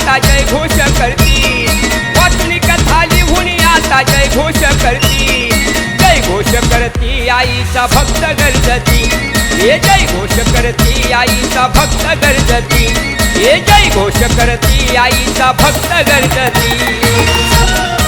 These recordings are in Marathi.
आता जय घोष करती. वाचून कथा लिहून आता जय घोष करती. जय घोष करती आईचा भक्त गरजती. हे जय घोष करती आईचा भक्त गरजती. हे जय घोष करती आईचा भक्त गरजती.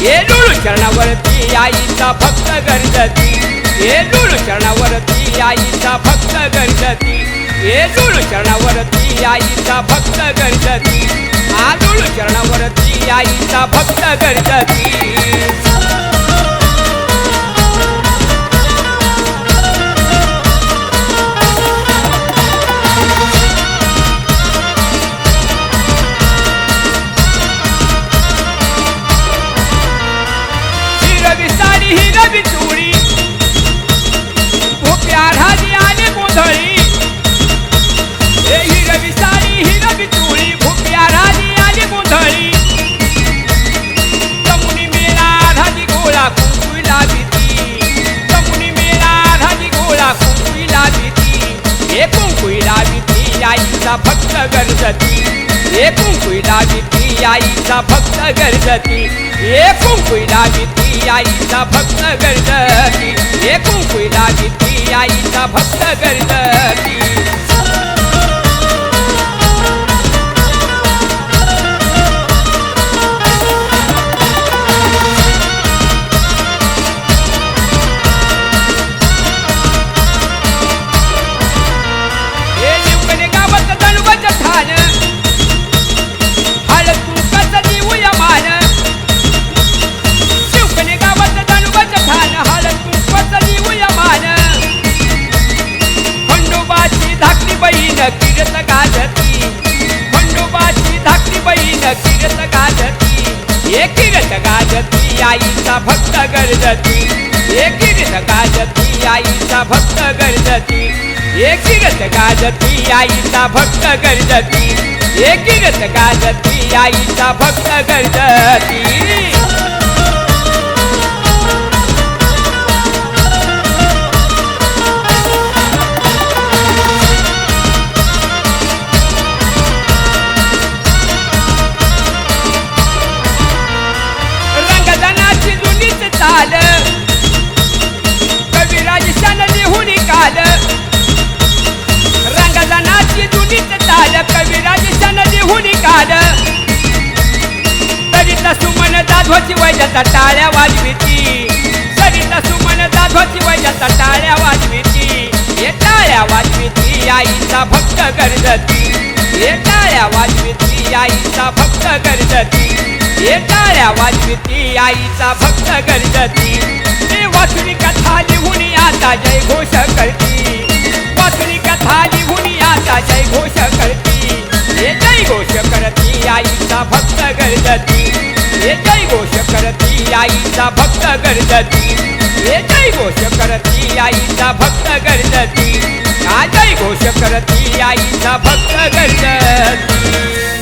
चरणावरती हे लुळू चरणावरती आईचा भक्त गरजती हे लुळू चरणावरती आईचा भक्त गरजती हे लुळू चरणावरती आईचा भक्त गरजती आलूळ लुळू चरणावरती आईचा भक्त गरजती भीती हे कुंकुईला आईचा भक्त गरजती. हे कुंकुईला भीती आईचा भक्त गरजती. हे कुंकुईला भीती आईचा भक्त गरजती. हे कुंकुईला भीती आईचा भक्त गरजती. गाजती हे किरत गाजती आईचा भक्त गरजती हे किरत गाजती आईचा भक्त गरजती हे किरत गाजती आईचा भक्त गरजती हे किरत गाजती आईचा भक्त गरजती जुनीच चाल कविराज शन लिहून काल. रंगदानाची जुनीच चाल कविराज शन लिहून काल. सरिता सुमन जाधवाची वैजाचा टाळ्या वाजविती. सरिता सुमन जाधवाची वैजाचा टाळ्या वाजविती. हे टाळ्या वाजविती आईचा भक्त गरजती. हे टाळ्या वाजविती आईचा भक्त गरजती. हे टाळ्या वाजविती आईचा भक्त गरजती. ते वाचली कथा लिहून आता जय घोष करती. वाचली कथा लिहून आता जय घोष करती. हे जय घोष करती आईचा भक्त गरजती. हे जय घोष करती आईचा भक्त गरजती. हे जय घोष करती आईचा भक्त गरजती. हा जय घोष करती आईचा भक्त गरजती.